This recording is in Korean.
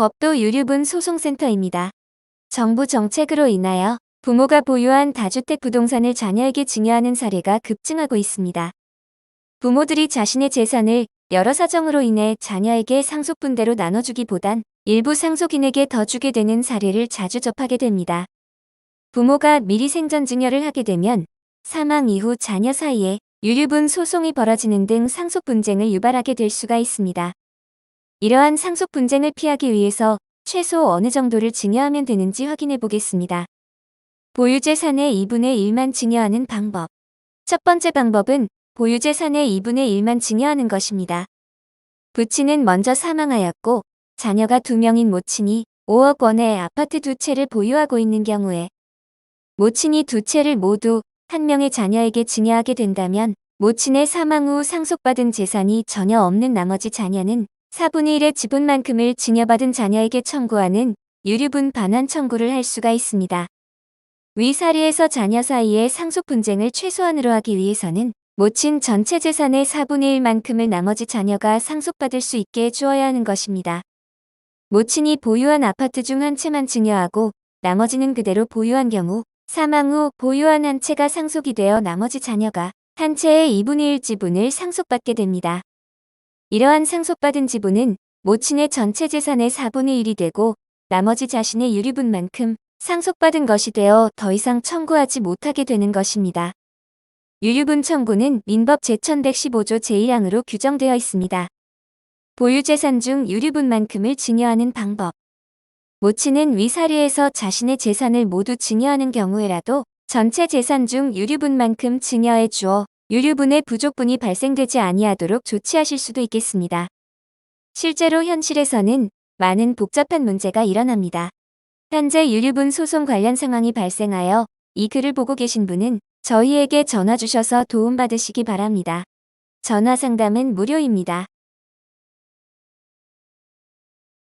법도 유류분 소송센터입니다. 정부 정책으로 인하여 부모가 보유한 다주택 부동산을 자녀에게 증여하는 사례가 급증하고 있습니다. 부모들이 자신의 재산을 여러 사정으로 인해 자녀에게 상속분대로 나눠주기보단 일부 상속인에게 더 주게 되는 사례를 자주 접하게 됩니다. 부모가 미리 생전 증여를 하게 되면 사망 이후 자녀 사이에 유류분 소송이 벌어지는 등 상속 분쟁을 유발하게 될 수가 있습니다. 이러한 상속 분쟁을 피하기 위해서 최소 어느 정도를 증여하면 되는지 확인해 보겠습니다. 보유재산의 2분의 1만 증여하는 방법. 첫 번째 방법은 보유재산의 2분의 1만 증여하는 것입니다. 부친은 먼저 사망하였고 자녀가 두 명인 모친이 5억 원의 아파트 두 채를 보유하고 있는 경우에 모친이 두 채를 모두 한 명의 자녀에게 증여하게 된다면 모친의 사망 후 상속받은 재산이 전혀 없는 나머지 자녀는 4분의 1의 지분만큼을 증여받은 자녀에게 청구하는 유류분 반환 청구를 할 수가 있습니다. 위 사례에서 자녀 사이의 상속 분쟁을 최소한으로 하기 위해서는 모친 전체 재산의 4분의 1만큼을 나머지 자녀가 상속받을 수 있게 해주어야 하는 것입니다. 모친이 보유한 아파트 중 한 채만 증여하고 나머지는 그대로 보유한 경우 사망 후 보유한 한 채가 상속이 되어 나머지 자녀가 한 채의 2분의 1 지분을 상속받게 됩니다. 이러한 상속받은 지분은 모친의 전체 재산의 4분의 1이 되고 나머지 자신의 유류분만큼 상속받은 것이 되어 더 이상 청구하지 못하게 되는 것입니다. 유류분 청구는 민법 제1115조 제1항으로 규정되어 있습니다. 보유재산 중 유류분만큼을 증여하는 방법. 모친은 위 사례에서 자신의 재산을 모두 증여하는 경우에라도 전체 재산 중 유류분만큼 증여해 주어 유류분의 부족분이 발생되지 아니하도록 조치하실 수도 있겠습니다. 실제로 현실에서는 많은 복잡한 문제가 일어납니다. 현재 유류분 소송 관련 상황이 발생하여 이 글을 보고 계신 분은 저희에게 전화 주셔서 도움받으시기 바랍니다. 전화 상담은 무료입니다.